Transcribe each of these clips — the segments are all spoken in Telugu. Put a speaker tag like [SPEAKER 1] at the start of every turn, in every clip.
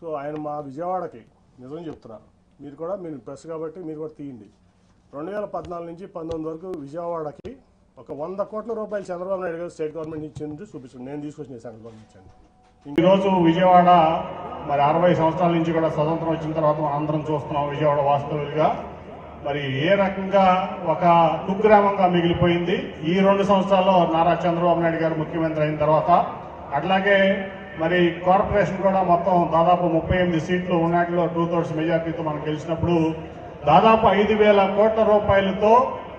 [SPEAKER 1] సో ఆయన మా విజయవాడకి నిజం చెప్తున్నా మీరు కూడా మీరు ప్రెస్ కాబట్టి మీరు కూడా తీయండి. రెండు వేల పద్నాలుగు నుంచి పంతొమ్మిది వరకు విజయవాడకి ఒక వంద కోట్ల రూపాయలు చంద్రబాబు నాయుడు గారు స్టేట్ గవర్నమెంట్ ఇచ్చింది చూపిస్తుంది. నేను తీసుకొచ్చిన సెంట్రల్ గవర్నమెంట్ ఇచ్చాను. ఈరోజు విజయవాడ మరి అరవై సంవత్సరాల నుంచి కూడా స్వతంత్రం వచ్చిన తర్వాత మనం అందరం చూస్తున్నాం విజయవాడ వాస్తవులుగా మరి ఏ రకంగా ఒక కుగ్రామంగా మిగిలిపోయింది? ఈ రెండు సంవత్సరాల్లో నారా చంద్రబాబు నాయుడు గారు ముఖ్యమంత్రి అయిన తర్వాత అట్లాగే మరి కార్పొరేషన్ కూడా మొత్తం దాదాపు ముప్పై ఎనిమిది సీట్లు ఉన్నాటిలో టూ థర్డ్స్ మెజార్టీతో మనం గెలిచినప్పుడు దాదాపు ఐదు వేల కోట్ల రూపాయలతో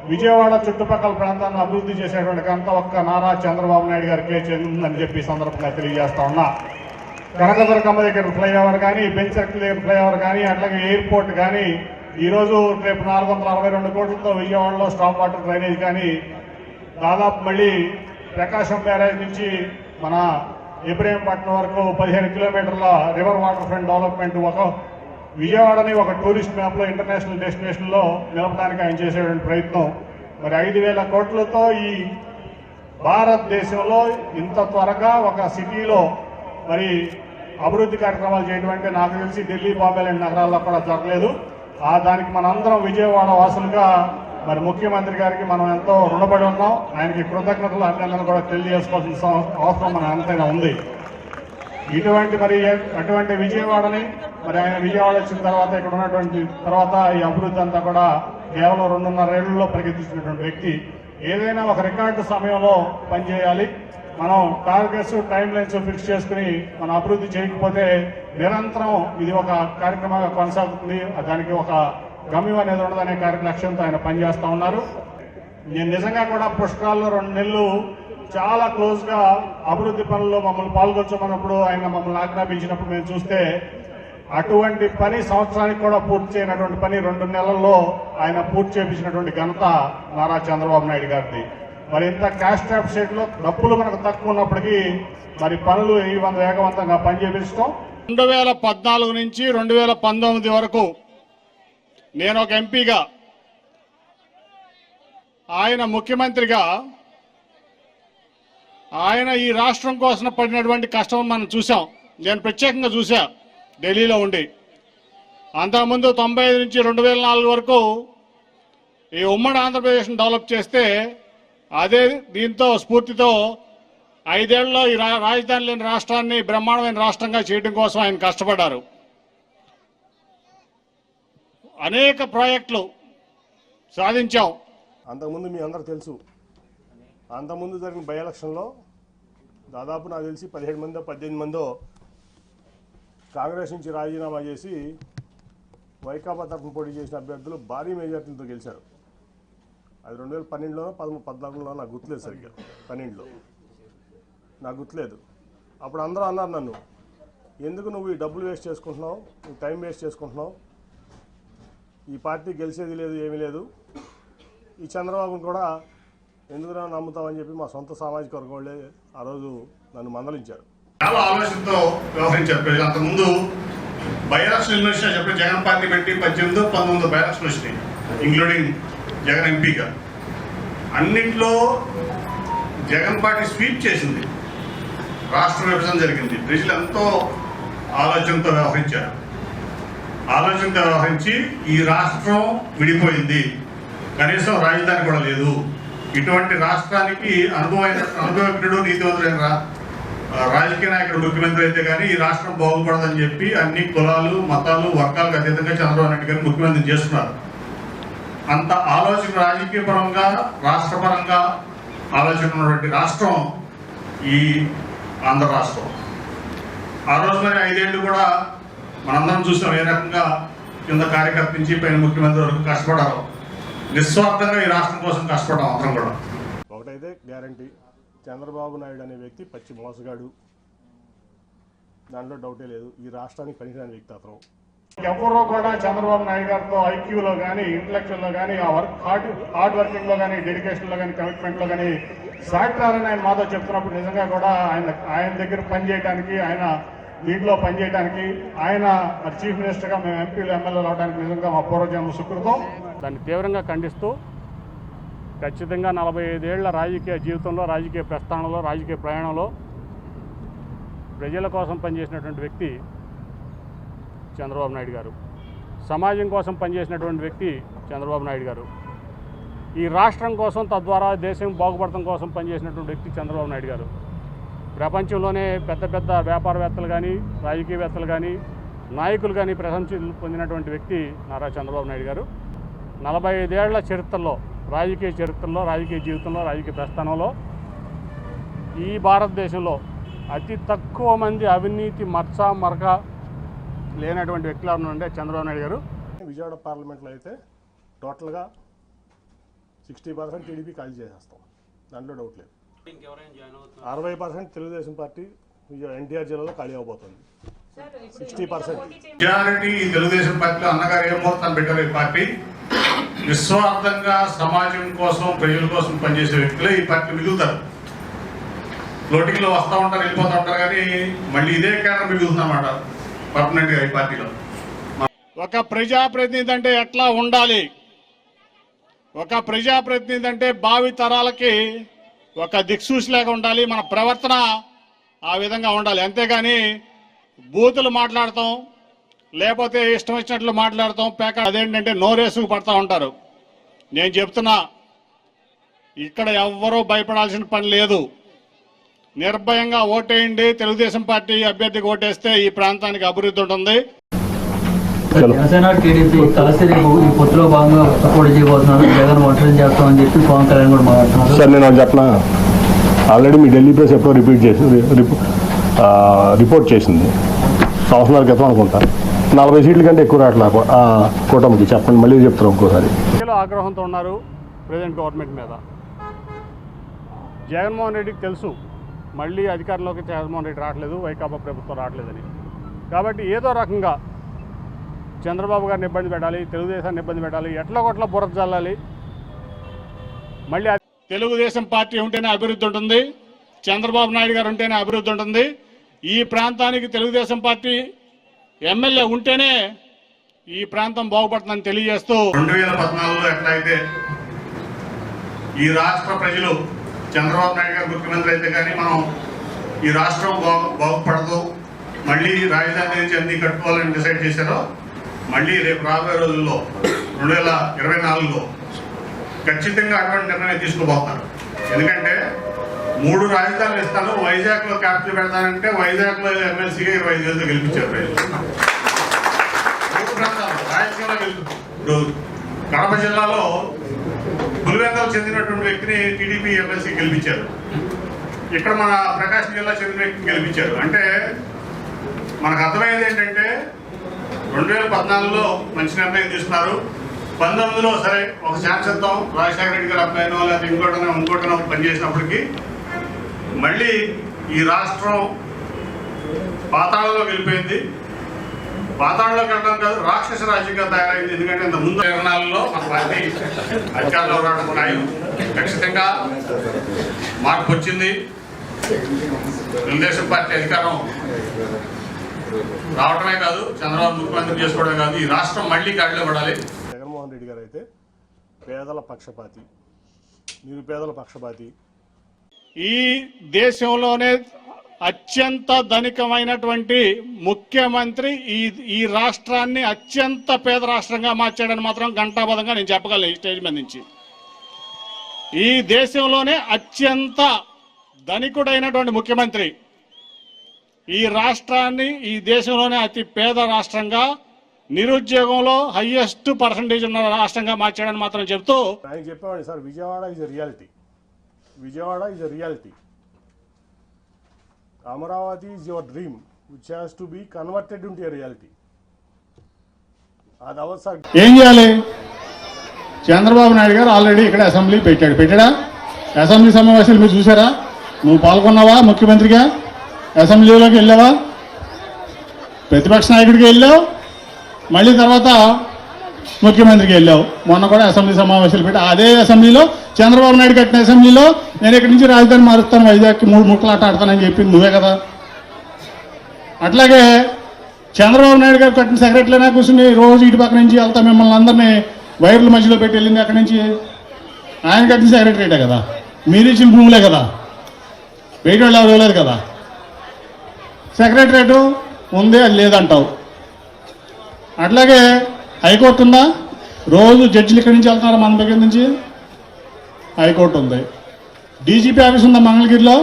[SPEAKER 1] విజయవాడ చుట్టుపక్కల ప్రాంతాన్ని అభివృద్ధి చేసేటువంటి కంత ఒక్క నారా చంద్రబాబు నాయుడు గారికి చెందిందని చెప్పి సందర్భంగా తెలియజేస్తా ఉన్నా. కనకదుర్గమ్మ దగ్గర ఫ్లైఓవర్ కానీ బెంచ్ సర్కిల్ దగ్గర ఫ్లైఓవర్ కానీ అట్లాగే ఎయిర్పోర్ట్ కానీ ఈరోజు రేపు నాలుగు వందల అరవై రెండు కోట్లతో విజయవాడలో స్టాప్ వాటర్ డ్రైనేజ్ కానీ దాదాపు మళ్ళీ ప్రకాశం బ్యారేజ్ నుంచి మన ఇబ్రహీంపట్నం వరకు పదిహేను కిలోమీటర్ల రివర్ వాటర్ ఫ్రంట్ డెవలప్మెంట్ ఒక విజయవాడని ఒక టూరిస్ట్ మ్యాప్లో ఇంటర్నేషనల్ డెస్టినేషన్లో నిలపడానికి ఆయన చేసేటువంటి ప్రయత్నం. మరి ఐదు వేల కోట్లతో ఈ భారతదేశంలో ఇంత త్వరగా ఒక సిటీలో మరి అభివృద్ధి కార్యక్రమాలు చేయడం అంటే నాకు తెలిసి ఢిల్లీ బాంబే లాంటి నగరాల్లో కూడా జరగలేదు. ఆ దానికి మనందరం విజయవాడ వాసులుగా మరి ముఖ్యమంత్రి గారికి మనం ఎంతో రుణపడి ఉన్నాం. ఆయనకి కృతజ్ఞతలు అభినందనలు కూడా తెలియజేసుకోవాల్సిన అవసరం మన ఎంతైనా ఉంది. ఇటువంటి మరి అటువంటి విజయవాడని మరి ఆయన విజయవాడ వచ్చిన తర్వాత ఇక్కడ ఉన్నటువంటి తర్వాత ఈ అభివృద్ధి అంతా కూడా కేవలం రెండున్నర ఏళ్ళలో ప్రగతిస్తున్నటువంటి వ్యక్తి. ఏదైనా ఒక రికార్డు సమయంలో పనిచేయాలి మనం టార్గెట్స్ టైం లైన్స్ ఫిక్స్ చేసుకుని మనం అభివృద్ధి చేయకపోతే నిరంతరం ఇది ఒక కార్యక్రమంగా కొనసాగుతుంది. దానికి ఒక గమ్యం అనేది ఉండదనే కార్య లక్ష్యంతో ఆయన పనిచేస్తా ఉన్నారు. నేను నిజంగా కూడా పుష్కరాల్లో రెండు నెలలు చాలా క్లోజ్గా అభివృద్ధి పనుల్లో మమ్మల్ని పాల్గొచ్చమన్నప్పుడు ఆయన మమ్మల్ని ఆజ్ఞాపించినప్పుడు మేము చూస్తే అటువంటి పని సంవత్సరానికి కూడా పూర్తి చేయనటువంటి పని రెండు నెలల్లో ఆయన పూర్తి చేపించినటువంటి ఘనత నారా చంద్రబాబు నాయుడు గారిది. మరి ఇంత క్యాష్ ట్రాప్ స్టేట్లో డబ్బులు మనకు తక్కువ ఉన్నప్పటికీ మరి పనులు ఈ వంద వేగవంతంగా పనిచేపించడం రెండు వేల పద్నాలుగు నుంచి రెండు వేల పంతొమ్మిది వరకు నేను ఒక ఎంపీగా ఆయన ముఖ్యమంత్రిగా ఆయన ఈ రాష్ట్రం కోసం పడినటువంటి కష్టం మనం చూసాం నేను ప్రత్యేకంగా చూసా ఢిల్లీలో ఉండి. అంతకుముందు తొంభై ఐదు నుంచి రెండు వేల నాలుగు వరకు ఈ ఉమ్మడి ఆంధ్రప్రదేశ్ని డెవలప్ చేస్తే అదే దీంతో స్ఫూర్తితో ఐదేళ్ళలో ఈ రా- రాజధాని లేని రాష్ట్రాన్ని బ్రహ్మాండమైన రాష్ట్రంగా చేయడం కోసం ఆయన కష్టపడ్డారు. అనేక ప్రాజెక్టులు సాధించాం. అంతకుముందు మీ అందరు తెలుసు అంతకుముందు జరిగిన బై ఎలక్షన్లో దాదాపు నాకు తెలిసి పదిహేడు మందో పద్దెనిమిది మందో కాంగ్రెస్ నుంచి రాజీనామా చేసి వైకాపా తరఫున పోటీ చేసిన అభ్యర్థులు భారీ మెజార్టీతో గెలిచారు. అది రెండు వేల పన్నెండులోనో పదమూడు పద్నాలుగులో నాకు గుర్తులేదు సరిగ్గా. పన్నెండులో. నాకు గుర్తులేదు. అప్పుడు అందరూ అన్నారు నన్ను ఎందుకు నువ్వు ఈ డబ్బులు వేస్ట్ చేసుకుంటున్నావు? నువ్వు టైం వేస్ట్ చేసుకుంటున్నావు? ఈ పార్టీ గెలిచేది లేదు ఏమీ లేదు. ఈ చంద్రబాబును కూడా ఎందుకురా నమ్ముతామని చెప్పి మా సొంత సామాజిక వర్గం వాళ్ళే ఆ రోజు నన్ను మందలించారు.
[SPEAKER 2] చాలా ఆలోచనతో వ్యవహరించారు ప్రజలు. అంతకుముందు బైరాక్షన్ ఎలక్షన్ చెప్పి జగన్ పార్టీ పెట్టి పద్దెనిమిది పంతొమ్మిది బైరాక్షన్ వచ్చినాయి ఇంక్లూడింగ్ జగన్ ఎంపీగా అన్నింటిలో జగన్ పార్టీ స్వీప్ చేసింది. రాష్ట్ర విభజన జరిగింది. ప్రజలు ఎంతో ఆలోచనతో వ్యవహరించారు. ఆలోచనతో వ్యవహరించి ఈ రాష్ట్రం విడిపోయింది. కనీసం రాజధాని కూడా లేదు. ఇటువంటి రాష్ట్రానికి అనుభవమైన అనుభవజ్ఞుడు నీతివంతుడైన రాజకీయ నాయకుడు ముఖ్యమంత్రి అయితే కానీ ఈ రాష్ట్రం బాగుపడదని చెప్పి అన్ని కులాలు మతాలు వర్గాలకు అతీతంగా చంద్రబాబు నాయుడు గారు ముఖ్యమంత్రి చేస్తున్నారు. అంత ఆలోచన రాజకీయ పరంగా రాష్ట్రపరంగా ఆలోచన ఉన్నటువంటి రాష్ట్రం ఈ ఆంధ్ర రాష్ట్రం. ఆ రోజు మరి ఐదేళ్ళు కూడా మనందరం చూసాం ఏ రకంగా కింద కార్యకర్త నుంచి పైన ముఖ్యమంత్రి వరకు కష్టపడారు నిస్వార్థంగా ఈ రాష్ట్రం కోసం కష్టపడ్డాం అందరం కూడా.
[SPEAKER 1] ఒకటైతే గ్యారంటీ. చంద్రబాబు నాయుడు అనే వ్యక్తి పచ్చి మోసగాడు. దాంట్లో డౌటే లేదు. ఈ రాష్ట్రానికి పనికిరాని వ్యక్తి అతను. ఎవరో కూడా చంద్రబాబు నాయుడు గారితో ఐక్యూలో కానీ ఇంటలెక్చువల్లో కానీ ఆ వర్క్ హార్డ్ హార్డ్ వర్కింగ్లో కానీ డెడికేషన్లో కానీ కమిట్మెంట్లో కానీ సాక్టారని ఆయన మాతో చెప్తున్నప్పుడు నిజంగా కూడా ఆయన ఆయన దగ్గర పనిచేయడానికి ఆయన దీంట్లో పనిచేయడానికి ఆయన మరి చీఫ్ మినిస్టర్గా మేము ఎంపీలు ఎమ్మెల్యేలు అవడానికి నిజంగా మా పూర్వజన్మ సుకృతం. దాన్ని తీవ్రంగా ఖండిస్తూ ఖచ్చితంగా నలభై ఐదేళ్ళ రాజకీయ జీవితంలో రాజకీయ ప్రస్థానంలో రాజకీయ ప్రయాణంలో ప్రజల కోసం పనిచేసినటువంటి వ్యక్తి చంద్రబాబు నాయుడు గారు. సమాజం కోసం పనిచేసినటువంటి వ్యక్తి చంద్రబాబు నాయుడు గారు. ఈ రాష్ట్రం కోసం తద్వారా దేశం బాగుపడటం కోసం పనిచేసినటువంటి వ్యక్తి చంద్రబాబు నాయుడు గారు. ప్రపంచంలోనే పెద్ద పెద్ద వ్యాపారవేత్తలు కానీ రాజకీయవేత్తలు కానీ నాయకులు కానీ ప్రశంసలు పొందినటువంటి వ్యక్తి నారా చంద్రబాబు నాయుడు గారు. నలభై ఐదేళ్ళ చరిత్రలో రాజకీయ చరిత్రలో రాజకీయ జీవితంలో రాజకీయ ప్రస్థానంలో ఈ భారతదేశంలో అతి తక్కువ మంది అవినీతి మచ్చ మరక లేనటువంటి వ్యక్తులు ఎవరు చంద్రబాబు నాయుడు గారు.
[SPEAKER 3] విజయవాడ పార్లమెంట్లో అయితే టోటల్గా సిక్స్టీ పర్సెంట్ టీడీపీ ఖాళీ చేసేస్తాం. దాంట్లో డౌట్ లేదు. అరవై పర్సెంట్ తెలుగుదేశం పార్టీ ఎన్టీఆర్ జిల్లాలో ఖాళీ అవబోతుంది. Sixty percent.
[SPEAKER 2] మెజారిటీ ఈ తెలుగుదేశం పార్టీలో అన్నగారు ఏం ముహూర్తం పెట్టారు ఈ పార్టీ? నిస్వార్థంగా సమాజం కోసం ప్రజల కోసం పనిచేసే వ్యక్తులే ఈ పార్టీ మిగులుతారు. ఫ్లోటింగ్లో వస్తూ ఉంటారు వెళ్ళిపోతూ ఉంటారు కానీ మళ్ళీ ఇదే కేంద్రం మిగులుతుందన్నమాట పర్మనెంట్గా ఈ పార్టీలో.
[SPEAKER 1] ఒక ప్రజాప్రతినిధి అంటే ఎట్లా ఉండాలి? ఒక ప్రజాప్రతినిధి అంటే భావి తరాలకి ఒక దిక్సూచిలాగా ఉండాలి మన ప్రవర్తన ఆ విధంగా ఉండాలి. అంతేగాని బూతులు మాట్లాడతాం లేకపోతే ఇష్టం వచ్చినట్లు మాట్లాడతాం పేక అదేంటంటే నోరేసుకు పడతా ఉంటారు. నేను చెప్తున్నా ఇక్కడ ఎవ్వరూ భయపడాల్సిన పని లేదు. నిర్భయంగా ఓటేయండి తెలుగుదేశం పార్టీ అభ్యర్థికి ఓటేస్తే ఈ ప్రాంతానికి అభివృద్ధి ఉంటుంది.
[SPEAKER 4] జనసేన టీడీపీ కలిసి రేపు ఈ పొత్తులో భాగంగా పోటీ చేయబోతున్నారు. జగన్ ఒంటరి చేస్తామని చెప్పి పవన్ కళ్యాణ్ కూడా మాట్లాడుతున్నారు.
[SPEAKER 3] సార్ నేను చెప్పనా? ఆల్రెడీ మీ ఢిల్లీ ప్రెస్ ఎప్పుడో రిపీట్ చేసి రిపోర్ట్ చేసింది. సంవత్సరాల క్రితం అనుకుంటా. నలభై సీట్ల కంటే ఎక్కువ రావట్లే ఆ కూటమికి. చెప్పండి మళ్ళీ చెప్తారు ఇంకోసారి.
[SPEAKER 1] ఆగ్రహంతో ఉన్నారు ప్రజెంట్ గవర్నమెంట్ మీద. జగన్మోహన్ రెడ్డికి తెలుసు మళ్ళీ అధికారంలోకి జగన్మోహన్ రెడ్డి రావట్లేదు వైకాపా ప్రభుత్వం రావట్లేదని. కాబట్టి ఏదో రకంగా చంద్రబాబు గారిని ఇబ్బంది పెట్టాలి తెలుగుదేశాన్ని ఇబ్బంది పెట్టాలి ఎట్లా కొట్ల బురద చల్లాలి మళ్ళీ తెలుగుదేశం పార్టీ ఉంటేనే అభివృద్ధి ఉంటుంది చంద్రబాబు నాయుడు గారు ఉంటేనే అభివృద్ధి ఉంటుంది. ఈ ప్రాంతానికి తెలుగుదేశం పార్టీ ఎమ్మెల్యే ఉంటేనే ఈ ప్రాంతం బాగుపడుతుందని తెలియజేస్తూ
[SPEAKER 2] రెండు వేల పద్నాలుగులో ఎట్లయితే ఈ రాష్ట్ర ప్రజలు చంద్రబాబు నాయుడు గారు ముఖ్యమంత్రి అయితే కానీ మనం ఈ రాష్ట్రం బాగు బాగుపడదు. మళ్ళీ రాజధాని నుంచి అన్ని కట్టుకోవాలని డిసైడ్ చేశారో మళ్ళీ రేపు రాబోయే రోజుల్లో రెండు వేల ఇరవై నాలుగులో ఖచ్చితంగా అటువంటి నిర్ణయం తీసుకోబోతున్నారు. ఎందుకంటే మూడు రాజధానులు ఇస్తాను వైజాగ్లో క్యాపిటల్ పెడతానంటే వైజాగ్లో ఎమ్మెల్సీగా ఇరవై ఐదు వేలతో గెలిపించారు మూడు ప్రాంతాలు రాయలసీమలో గెలుపు ఇప్పుడు కడప జిల్లాలో పులివెందకు చెందినటువంటి వ్యక్తిని టీడీపీ ఎమ్మెల్సీ గెలిపించారు. ఇక్కడ మన ప్రకాశం జిల్లా చెందిన వ్యక్తిని గెలిపించారు. అంటే మనకు అర్థమయ్యేది ఏంటంటే రెండు వేల పద్నాలుగులో మంచి నిర్ణయం తీసుకున్నారు. పంతొమ్మిదిలో సరే ఒక ఛాన్స్ ఇద్దాం రాజశేఖర రెడ్డి గారు అబ్బాయినో లేకపోతే ఇంకోటనో ఇంకోటనో పనిచేసినప్పటికీ మళ్ళీ ఈ రాష్ట్రం పాతాళంలో వెళ్ళిపోయింది. పాతాళంలో వెళ్ళడం కాదు రాక్షస రాజ్యంగా తయారైంది. ఎందుకంటే ఇంత ముందు నిర్ణయాలలో మన పార్టీ అధికారంలో రావడం ఖాయం ఖచ్చితంగా మార్పు వచ్చింది. తెలుగుదేశం పార్టీ అధికారం రావడమే కాదు చంద్రబాబు ముఖ్యమంత్రి చేసుకోవడమే కాదు ఈ రాష్ట్రం మళ్ళీ గాడిలో పడాలి.
[SPEAKER 3] జగన్మోహన్ రెడ్డి గారు అయితే పేదల పక్షపాతి నిరుపేదల పక్షపాతి.
[SPEAKER 1] ఈ దేశంలోనే అత్యంత ధనికమైనటువంటి ముఖ్యమంత్రి ఈ ఈ రాష్ట్రాన్ని అత్యంత పేద రాష్ట్రంగా మార్చాడని మాత్రం ఘంటాబద్ధంగా నేను చెప్పగలను ఈ స్టేజ్ మీద నుంచి. ఈ దేశంలోనే అత్యంత ధనికుడైనటువంటి ముఖ్యమంత్రి ఈ రాష్ట్రాన్ని ఈ దేశంలోనే అతి పేద రాష్ట్రంగా నిరుద్యోగంలో హయ్యెస్ట్ పర్సంటేజ్ ఉన్న రాష్ట్రంగా మార్చాడని మాత్రం చెప్తూ
[SPEAKER 3] ఆయన చెప్పేవాడిని sir Vijayawada is reality Vijayawada is reality Amaravati is your dream which has to be converted into reality అది అవ్వదు సార్.
[SPEAKER 1] ఏం చేయాలి? చంద్రబాబు నాయుడు గారు ఆల్రెడీ ఇక్కడ అసెంబ్లీ పెట్టాడు. పెట్టాడా? అసెంబ్లీ సమావేశాలు మీరు చూసారా నువ్వు పాల్గొన్నావా ముఖ్యమంత్రిగా? అసెంబ్లీలోకి వెళ్ళావా? ప్రతిపక్ష నాయకుడికి వెళ్ళావు? మళ్ళీ తర్వాత ముఖ్యమంత్రికి వెళ్ళావు? మొన్న కూడా అసెంబ్లీ సమావేశాలు పెట్టి అదే అసెంబ్లీలో చంద్రబాబు నాయుడు కట్టిన అసెంబ్లీలో నేను ఇక్కడి నుంచి రాజధాని మారుస్తాను వైజాగ్కి మూడు ముక్కలాట ఆడతానని చెప్పింది నువ్వే కదా. అట్లాగే చంద్రబాబు నాయుడు గారు కట్టిన సెక్రటరీనా కూర్చుని రోజు ఇటు పక్క నుంచి వెళ్తా మిమ్మల్ని అందరినీ వైర్ల మధ్యలో పెట్టి వెళ్ళింది అక్కడి నుంచి. ఆయన కట్టిన సెక్రటరీటే కదా. మీరు ఇచ్చిన భూములే కదా. బయట వాళ్ళు ఎవరు కదా. సెక్రటరేటు ఉంది అది లేదంటావు.
[SPEAKER 5] అట్లాగే హైకోర్టు ఉందా? రోజు జడ్జిలు ఇక్కడి నుంచి వెళ్తున్నారు మన దగ్గర నుంచి? హైకోర్టు ఉంది. డీజీపీ ఆఫీస్ ఉందా మంగళగిరిలో?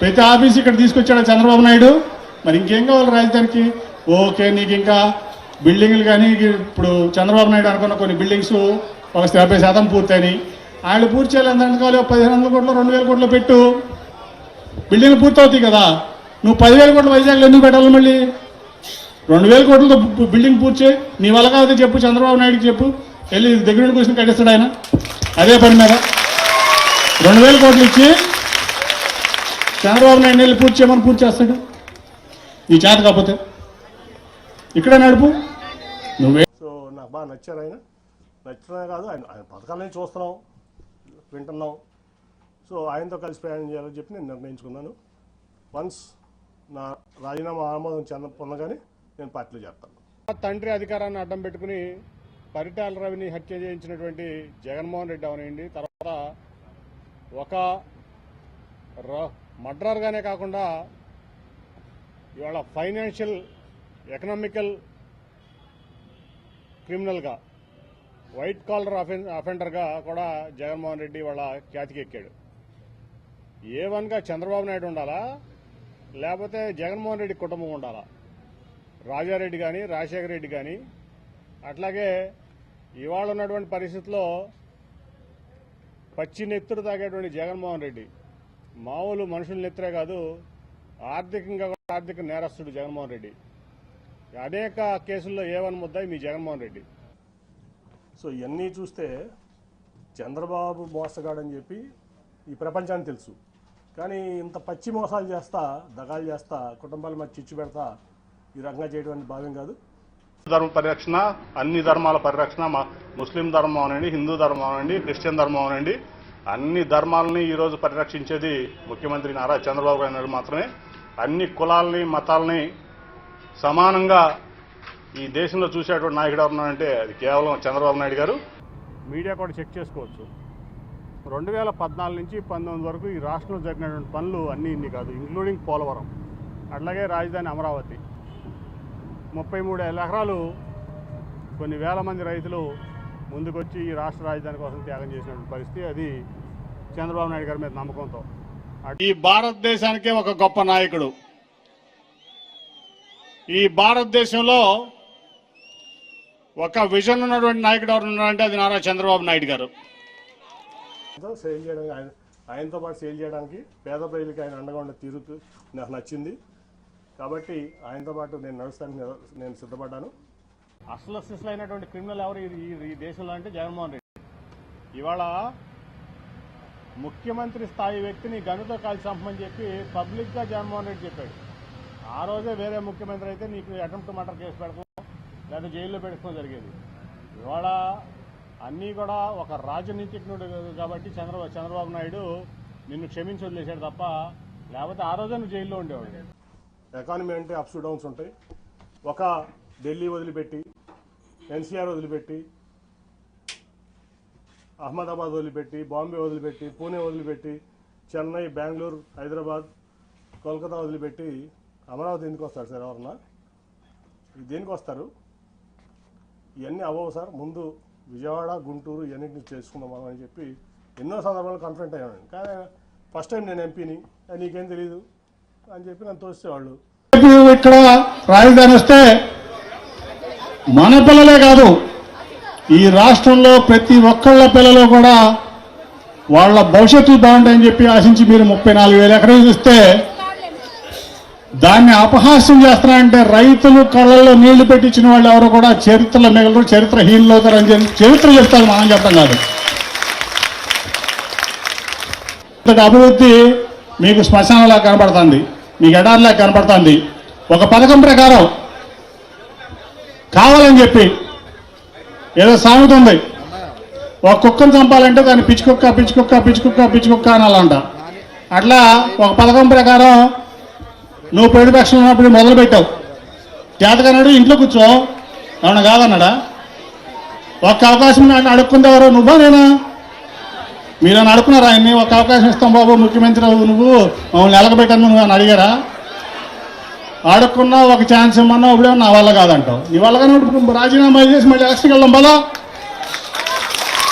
[SPEAKER 5] ప్రతి ఆఫీస్ ఇక్కడ తీసుకొచ్చాడు చంద్రబాబు నాయుడు? మరి ఇంకేం కావాలి రాజధానికి? ఓకే నీకు ఇంకా బిల్డింగ్లు కానీ ఇప్పుడు చంద్రబాబు నాయుడు అనుకున్న కొన్ని బిల్డింగ్స్ ఒక యాభై శాతం పూర్తయినాయి. ఆయన పూర్తి చేయాలి ఎంత కావాలి? ఒక పదిహేను వందల కోట్లు రెండు వేల కోట్లు పెట్టు. బిల్డింగ్లు పూర్తవుతాయి కదా. నువ్వు పదివేల కోట్లు వైజాగ్లో ఎందుకు పెట్టాలి మళ్ళీ? రెండు వేల కోట్లతో బిల్డింగ్ పూర్తి చేయి. నీ వల్ల కాదు చెప్పు చంద్రబాబు నాయుడుకి చెప్పు. వెళ్ళి దగ్గర నుండి కూర్చొని కట్టిస్తాడు ఆయన. అదే పని మీద. రెండు వేల కోట్లు ఇచ్చి చంద్రబాబు నాయుడు వెళ్ళి పూర్తి చేయమని పూర్తి చేస్తాడు. నీ చేత కాకపోతే. ఇక్కడ నడుపు. నువ్వే
[SPEAKER 3] సో నాకు బాగా నచ్చారు ఆయన. నచ్చినా కాదు ఆయన ఆయన పథకాలని చూస్తున్నాం. వింటున్నాం. సో ఆయనతో కలిసి ప్రయాణం చేయాలని చెప్పి నేను నిర్ణయించుకున్నాను. వన్స్ నా రాజీనామా ఆమోదం చెంద పొందగానే నేను పార్టీలో చేస్తాను.
[SPEAKER 1] తండ్రి అధికారాన్ని అడ్డం పెట్టుకుని పరిటాల రవిని హత్య చేయించినటువంటి జగన్మోహన్ రెడ్డి అవనండి తర్వాత ఒక మర్డరర్గానే కాకుండా ఇవాళ ఫైనాన్షియల్ ఎకనామికల్ క్రిమినల్గా వైట్ కాలర్ అఫెన్ అఫెండర్గా కూడా జగన్మోహన్ రెడ్డి వాళ్ళ ఖ్యాతికి ఎక్కాడు ఏ వన్గా చంద్రబాబు నాయుడు ఉండాలా? లేకపోతే జగన్మోహన్ రెడ్డి కుటుంబం ఉండాలా? రాజారెడ్డి కానీ రాజశేఖర రెడ్డి కానీ అట్లాగే ఇవాళ ఉన్నటువంటి పరిస్థితిలో పచ్చి నెత్తురు తాగేటువంటి జగన్మోహన్ రెడ్డి మామూలు మనుషుల నెత్తరే కాదు ఆర్థికంగా కూడా ఆర్థిక నేరస్తుడు జగన్మోహన్ రెడ్డి. అనేక కేసుల్లో ఏవన్ ముద్దాయి మీ జగన్మోహన్ రెడ్డి.
[SPEAKER 3] సో ఇవన్నీ చూస్తే చంద్రబాబు మోసగాడని చెప్పి ఈ ప్రపంచానికి తెలుసు. కానీ ఇంత పచ్చి మోసాలు చేస్తా దగాలు చేస్తా కుటుంబాల మధ్య చిచ్చు పెడతా ఈ రకంగా చేయడం అనేది భావ్యం కాదు.
[SPEAKER 2] ధర్మ పరిరక్షణ అన్ని ధర్మాల పరిరక్షణ మా ముస్లిం ధర్మం అనండి హిందూ ధర్మం అనండి క్రిస్టియన్ ధర్మం అనండి అన్ని ధర్మాలని ఈరోజు పరిరక్షించేది ముఖ్యమంత్రి నారా చంద్రబాబు నాయుడు మాత్రమే. అన్ని కులాలని మతాలని సమానంగా ఈ దేశంలో చూసేటువంటి నాయకుడు ఎవరున్నారంటే అది కేవలం చంద్రబాబు నాయుడు గారు.
[SPEAKER 1] మీడియా కూడా చెక్ చేసుకోవచ్చు. రెండు వేల పద్నాలుగు నుంచి పంతొమ్మిది వరకు ఈ రాష్ట్రంలో జరిగినటువంటి పనులు అన్నీ ఇన్ని కాదు ఇంక్లూడింగ్ పోలవరం. అట్లాగే రాజధాని అమరావతి. ముప్పై మూడు ఎకరాలు కొన్ని వేల మంది రైతులు ముందుకొచ్చి ఈ రాష్ట్ర రాజధాని కోసం త్యాగం చేసినటువంటి పరిస్థితి. అది చంద్రబాబు నాయుడు గారి మీద నమ్మకంతో. ఈ భారతదేశానికే ఒక గొప్ప నాయకుడు. ఈ భారతదేశంలో ఒక విజన్ ఉన్నటువంటి నాయకుడు ఎవరు ఉన్నారంటే అది నారా చంద్రబాబు నాయుడు గారు.
[SPEAKER 3] సేల్ చేయడం ఆయన ఆయనతో పాటు సేల్ చేయడానికి పేద ప్రజలకి ఆయన అండగా ఉండే తీరు నాకు నచ్చింది. కాబట్టి ఆయనతో పాటు నేను నడుస్తానికి నేను- సిద్ధపడ్డాను.
[SPEAKER 1] అసలు అయినటువంటి క్రిమినల్ ఎవరు ఈ- ఈ- దేశంలో అంటే జగన్మోహన్ రెడ్డి. ఇవాళ ముఖ్యమంత్రి స్థాయి వ్యక్తిని గనుతో కాల్చి చంపమని చెప్పి పబ్లిక్గా జగన్మోహన్ రెడ్డి చెప్పాడు. ఆ రోజే వేరే ముఖ్యమంత్రి అయితే నీకు అటెంప్ట్ మర్డర్ కేసు పెడతాం లేదా జైల్లో పెట్టుకోవడం జరిగేది. ఇవాళ అన్నీ కూడా ఒక రాజనీతిజ్ఞుడు కాబట్టి చంద్రబాబు చంద్రబాబు నాయుడు నిన్ను క్షమించి వదిలేశాడు తప్ప లేకపోతే ఆ రోజే నువ్వు జైల్లో ఉండేవాడు
[SPEAKER 3] ఎకానమీ అంటే అప్స్ డౌన్స్ ఉంటాయి. ఒక ఢిల్లీ వదిలిపెట్టి ఎన్సీఆర్ వదిలిపెట్టి అహ్మదాబాద్ వదిలిపెట్టి బాంబే వదిలిపెట్టి పూణే వదిలిపెట్టి చెన్నై బెంగళూరు హైదరాబాద్ కోల్కతా వదిలిపెట్టి అమరావతి ఎందుకు వస్తారు సార్ ఎవరన్నా? దేనికి వస్తారు? ఇవన్నీ అవ్వవు సార్. ముందు విజయవాడ గుంటూరు ఇవన్నింటిని చేసుకుందాం అని చెప్పి ఎన్నో సందర్భాలు కన్ఫ్రంట్ అయ్యాను కానీ ఫస్ట్ టైం నేను ఎంపీని నీకేం తెలియదు అని చెప్పి నన్ను తోసేవాళ్ళు.
[SPEAKER 5] రేపు ఇక్కడ రాజధాని వస్తే మన పిల్లలే కాదు ఈ రాష్ట్రంలో ప్రతి ఒక్కళ్ళ పిల్లలు కూడా వాళ్ళ భవిష్యత్తు బాగుంటాయని చెప్పి ఆశించి మీరు ముప్పై నాలుగు వేల ఎకరాలు ఇస్తే దాన్ని అపహాస్యం చేస్తున్నారంటే రైతులు కళ్ళల్లో నీళ్ళు పెట్టించిన వాళ్ళు ఎవరు కూడా చరిత్రలో మిగలరు చరిత్రహీనులు అవుతారని చెప్పి చరిత్ర చెప్తారు మనం చెప్పడం కాదు. ఇంతటి అభివృద్ధి మీకు శ్మశానంలా కనబడుతుంది మీకు ఎడారిలా కనబడుతుంది ఒక పథకం ప్రకారం కావాలని చెప్పి ఏదో సామెత ఉంది. ఒక కుక్కను చంపాలంటే దాన్ని పిచ్చి కుక్క పిచ్చి కుక్క పిచ్చి కుక్క పిచ్చి కుక్క అనాలంట. అట్లా ఒక పథకం ప్రకారం నువ్వు ప్రతిపక్షం ఉన్నప్పుడు మొదలు పెట్టావు. చేతకన్నాడు ఇంట్లో కూర్చో. అవును కాదన్నాడా? ఒక్క అవకాశం నన్ను అడుక్కుందేవారు నువ్వా నేనా? మీరు అని అడుగుతున్నారా ఆయన్ని? ఒక అవకాశం ఇస్తాం బాబు ముఖ్యమంత్రి నువ్వు. మమ్మల్ని ఎలగబెట్టాను నువ్వు అని అడిగారా?
[SPEAKER 1] ఆడుకున్నా ఒక ఛాన్స్ ఇమ్మన్నా ఇప్పుడే నా వల్ల కాదంటావు. నీ వల్ల కానీ ఇప్పుడు రాజీనామా చేసి మళ్ళీ ఎలక్షన్కి వెళ్దాం బలా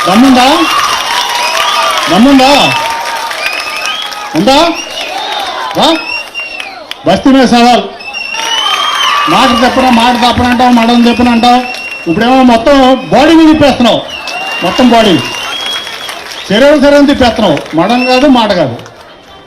[SPEAKER 1] దమ్ముందా? దమ్ముందా? ఉందా? రా బస్తీ మీద సవాల్ మాట చెప్పనా మాట తప్పనంటావు మడం చెప్పనంటావు ఇప్పుడేమో మొత్తం బాడీ మీద తిప్పేస్తున్నావు. మొత్తం బాడీ శరీరం శరీరం తిప్పేస్తున్నావు. మడం కాదు మాట కాదు.